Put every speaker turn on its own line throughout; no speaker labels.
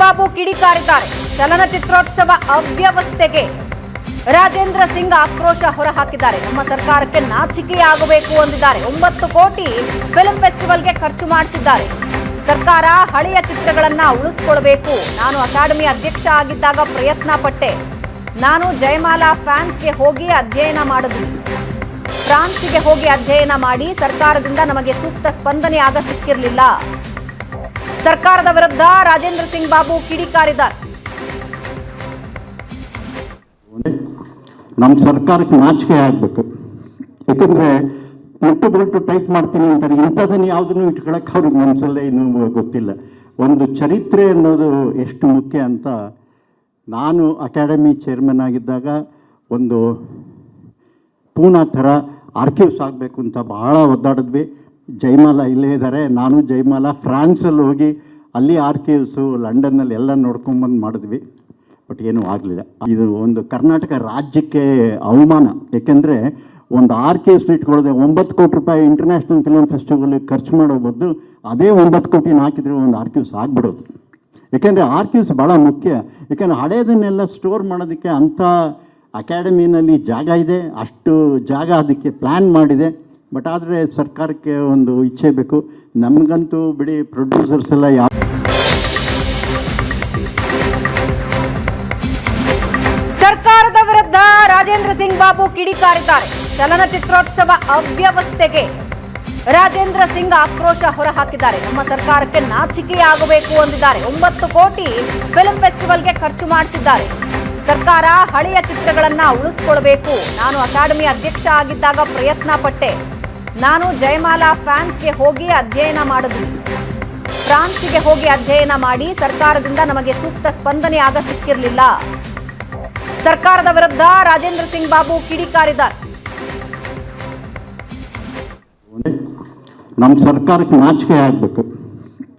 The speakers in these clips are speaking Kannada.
ಬಾಬು ಕಿಡಿಕಾರಿದ್ದಾರೆ. ಚಲನಚಿತ್ರೋತ್ಸವ ಅವ್ಯವಸ್ಥೆಗೆ ರಾಜೇಂದ್ರ ಸಿಂಗ್ ಆಕ್ರೋಶ ಹೊರಹಾಕಿದ್ದಾರೆ. ನಮ್ಮ ಸರ್ಕಾರಕ್ಕೆ ನಾಚಿಕೆಯಾಗಬೇಕು ಅಂದಿದ್ದಾರೆ. ಒಂಬತ್ತು ಕೋಟಿ ಫಿಲ್ಮ್ ಫೆಸ್ಟಿವಲ್ಗೆ ಖರ್ಚು ಮಾಡ್ತಿದ್ದಾರೆ. ಸರ್ಕಾರ ಹಳೆಯ ಚಿತ್ರಗಳನ್ನ ಉಳಿಸ್ಕೊಳ್ಬೇಕು. ನಾನು ಅಕಾಡೆಮಿ ಅಧ್ಯಕ್ಷ ಆಗಿದ್ದಾಗ ಪ್ರಯತ್ನ ಪಟ್ಟೆ. ನಾನು ಜಯಮಾಲಾ ಫ್ರಾನ್ಸ್ಗೆ ಹೋಗಿ ಅಧ್ಯಯನ ಮಾಡಿದ್ವಿ. ಫ್ರಾನ್ಸ್ಗೆ ಹೋಗಿ ಅಧ್ಯಯನ ಮಾಡಿ ಸರ್ಕಾರದಿಂದ ನಮಗೆ ಸೂಕ್ತ ಸ್ಪಂದನೆ ಆಗ ಸಿಕ್ಕಿರಲಿಲ್ಲ. ಸರ್ಕಾರದ ವಿರುದ್ಧ ರಾಜೇಂದ್ರ ಸಿಂಗ್ ಬಾಬು ಕಿಡಿಕಾರಿದ್ದಾರೆ.
ನಮ್ಮ ಸರ್ಕಾರಕ್ಕೆ ನಾಚಿಕೆ ಆಗಬೇಕು. ಯಾಕಂದ್ರೆ ಮುಟ್ಟು ಬಿಟ್ಟು ಟೈಪ್ ಮಾಡ್ತೀನಿ ಅಂತಾರೆ ಇಂಥದನ್ನು ಯಾವುದನ್ನು ಇಟ್ಕೊಳಕ್ಕೆ ಅವ್ರಿಗೆ ಮನಸ್ಸಲ್ಲೇ ಇನ್ನೂ ಗೊತ್ತಿಲ್ಲ. ಒಂದು ಚರಿತ್ರೆ ಅನ್ನೋದು ಎಷ್ಟು ಮುಖ್ಯ ಅಂತ ನಾನು ಅಕಾಡೆಮಿ ಚೇರ್ಮನ್ ಆಗಿದ್ದಾಗ ಒಂದು ಪೂನಾ ಥರ ಆರ್ಕಿವ್ಸ್ ಆಗಬೇಕು ಅಂತ ಬಹಳ ಒದ್ದಾಡಿದ್ವಿ. ಜೈಮಾಲ ಇಲ್ಲೇ ಇದ್ದಾರೆ. ನಾನು ಜೈಮಾಲ ಫ್ರಾನ್ಸಲ್ಲಿ ಹೋಗಿ ಅಲ್ಲಿ ಆರ್ಕಿವ್ಸು ಲಂಡನ್ನಲ್ಲಿ ಎಲ್ಲ ನೋಡ್ಕೊಂಬಂದು ಮಾಡಿದ್ವಿ. ಬಟ್ ಏನೂ ಆಗಲಿಲ್ಲ. ಇದು ಒಂದು ಕರ್ನಾಟಕ ರಾಜ್ಯಕ್ಕೆ ಅವಮಾನ. ಏಕೆಂದರೆ ಒಂದು ಆರ್ ಆರ್ಕಿವ್ಸ್ ಇಟ್ಕೊಳ್ಳದೆ ಒಂಬತ್ತು ಕೋಟಿ ರೂಪಾಯಿ ಇಂಟರ್ನ್ಯಾಷನಲ್ ಫಿಲ್ಮ್ ಫೆಸ್ಟಿವಲ್ಗೆ ಖರ್ಚು ಮಾಡೋ ಬದಲು ಅದೇ ಒಂಬತ್ತು ಕೋಟಿನ ಹಾಕಿದ್ರೆ ಒಂದು ಆರ್ಕಿವ್ಸ್ ಆಗಿಬಿಡೋದು. ಏಕೆಂದರೆ ಆರ್ಕಿವ್ಸ್ ಭಾಳ ಮುಖ್ಯ. ಏಕೆಂದರೆ ಹಳೇದನ್ನೆಲ್ಲ ಸ್ಟೋರ್ ಮಾಡೋದಕ್ಕೆ ಅಂಥ ಅಕಾಡೆಮಿನಲ್ಲಿ ಜಾಗ ಇದೆ. ಅಷ್ಟು ಜಾಗ ಅದಕ್ಕೆ ಪ್ಲ್ಯಾನ್ ಮಾಡಿದೆ. ಬಟ್ ಆದರೆ ಸರ್ಕಾರಕ್ಕೆ ಒಂದು ಇಚ್ಛೆ ಬೇಕು. ನಮಗಂತೂ ಬಿಡಿ ಪ್ರೊಡ್ಯೂಸರ್ಸ್ ಎಲ್ಲ ಯಾವ
ಸರ್ಕಾರದ ವಿರುದ್ಧ ರಾಜೇಂದ್ರ ಸಿಂಗ್ ಬಾಬು ಕಿಡಿಕಾರಿದ್ದಾರೆ. ಚಲನಚಿತ್ರೋತ್ಸವ ಅವ್ಯವಸ್ಥೆಗೆ ರಾಜೇಂದ್ರ ಸಿಂಗ್ ಆಕ್ರೋಶ ಹೊರಹಾಕಿದ್ದಾರೆ. ನಮ್ಮ ಸರ್ಕಾರಕ್ಕೆ ನಾಚಿಕೆಯಾಗಬೇಕು ಅಂದಿದ್ದಾರೆ. ಒಂಬತ್ತು ಕೋಟಿ ಫಿಲ್ಮ್ ಫೆಸ್ಟಿವಲ್ಗೆ ಖರ್ಚು ಮಾಡ್ತಿದ್ದಾರೆ. ಸರ್ಕಾರ ಹಳೆಯ ಚಿತ್ರಗಳನ್ನ ಉಳಿಸ್ಕೊಳ್ಬೇಕು. ನಾನು ಅಕಾಡೆಮಿ ಅಧ್ಯಕ್ಷ ಆಗಿದ್ದಾಗ ಪ್ರಯತ್ನ ಪಟ್ಟೆ ನಾನು ಜಯಮಾಲಾ ಫ್ಯಾನ್ಸ್ಗೆ ಹೋಗಿ ಅಧ್ಯಯನ ಮಾಡಿದ್ವಿ. ಫ್ರಾನ್ಸ್ಗೆ ಹೋಗಿ ಅಧ್ಯಯನ ಮಾಡಿ ಸರ್ಕಾರದಿಂದ ನಮಗೆ ಸೂಕ್ತ ಸ್ಪಂದನೆ ಆಗ ಸಿಕ್ಕಿರಲಿಲ್ಲ. ಸರ್ಕಾರದ ವಿರುದ್ಧ ರಾಜೇಂದ್ರ ಸಿಂಗ್ ಬಾಬು ಕಿಡಿಕಾರಿದ್ದಾರೆ.
ನಮ್ಮ ಸರ್ಕಾರಕ್ಕೆ ನಾಚಿಕೆ ಆಗಬೇಕು.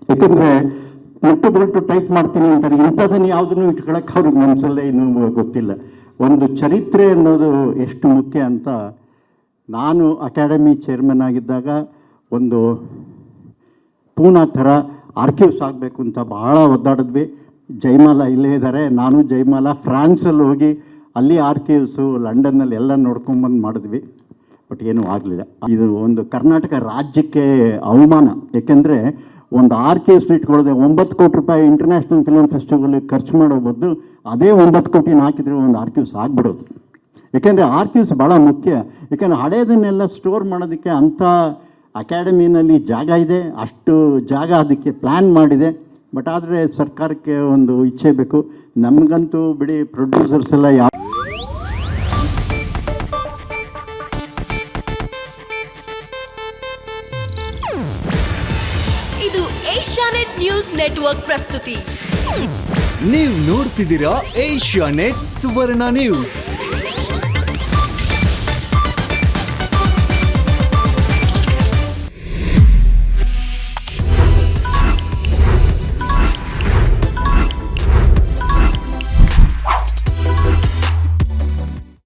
ಯಾಕಂದ್ರೆ ಮುಟ್ಟು ಬಿಟ್ಟು ಟೈಪ್ ಮಾಡ್ತೀನಿ ಅಂತಾರೆ ಇಂಥದನ್ನು ಯಾವುದನ್ನು ಇಟ್ಕೊಳಕ್ಕೆ ಅವ್ರಿಗೆ ಮನಸ್ಸಲ್ಲೇ ಇನ್ನೂ ಗೊತ್ತಿಲ್ಲ. ಒಂದು ಚರಿತ್ರೆ ಅನ್ನೋದು ಎಷ್ಟು ಮುಖ್ಯ ಅಂತ ನಾನು ಅಕಾಡೆಮಿ ಚೇರ್ಮನ್ ಆಗಿದ್ದಾಗ ಒಂದು ಪೂನಾ ಥರ ಆರ್ಕಿವ್ಸ್ ಆಗಬೇಕು ಅಂತ ಬಹಳ ಒದ್ದಾಡಿದ್ವಿ. ಜೈಮಾಲ ಇಲ್ಲೇ ಇದ್ದಾರೆ. ನಾನು ಜೈಮಾಲ ಫ್ರಾನ್ಸಲ್ಲಿ ಹೋಗಿ ಅಲ್ಲಿ ಆರ್ಕಿವ್ಸು, ಲಂಡನ್ನಲ್ಲಿ ಎಲ್ಲ ನೋಡ್ಕೊಂಬಂದು ಮಾಡಿದ್ವಿ. ಬಟ್ ಏನೂ ಆಗಲಿಲ್ಲ. ಇದು ಒಂದು ಕರ್ನಾಟಕ ರಾಜ್ಯಕ್ಕೆ ಅವಮಾನ. ಏಕೆಂದರೆ ಒಂದು ಆರ್ಕಿವ್ಸ್ ಇಟ್ಕೊಳ್ಳದೆ ಒಂಬತ್ತು ಕೋಟಿ ರೂಪಾಯಿ ಇಂಟರ್ನ್ಯಾಷನಲ್ ಫಿಲ್ಮ್ ಫೆಸ್ಟಿವಲ್ಗೆ ಖರ್ಚು ಮಾಡೋ ಬದಲು ಅದೇ ಒಂಬತ್ತು ಕೋಟಿನ ಹಾಕಿದ್ರೆ ಒಂದು ಆರ್ಕಿವ್ಸ್ ಆಗ್ಬಿಡೋದು. ಏಕೆಂದರೆ ಆರ್ಕಿವ್ಸ್ ಭಾಳ ಮುಖ್ಯ. ಏಕೆಂದರೆ ಹಳೆಯದನ್ನೆಲ್ಲ ಸ್ಟೋರ್ ಮಾಡೋದಕ್ಕೆ ಅಂಥ ಅಕಾಡೆಮಿನಲ್ಲಿ ಜಾಗ ಇದೆ ಅಷ್ಟು ಜಾಗ ಅದಕ್ಕೆ ಪ್ಲ್ಯಾನ್ ಮಾಡಿದೆ. ಬಟ್ ಆದರೆ ಸರ್ಕಾರಕ್ಕೆ ಒಂದು ಇಚ್ಛೆ ಬೇಕು. ನಮಗಂತೂ ಬಿಡಿ ಪ್ರೊಡ್ಯೂಸರ್ಸ್ ಎಲ್ಲ ಯಾವ
ಇದು ಏಷ್ಯಾನೆಟ್ ನ್ಯೂಸ್ ನೆಟ್ವರ್ಕ್ ಪ್ರಸ್ತುತಿ.
ನೀವು ನೋಡ್ತಿದ್ದೀರಾ ಏಷ್ಯಾ ನೆಟ್ ಸುವರ್ಣ ನ್ಯೂಸ್.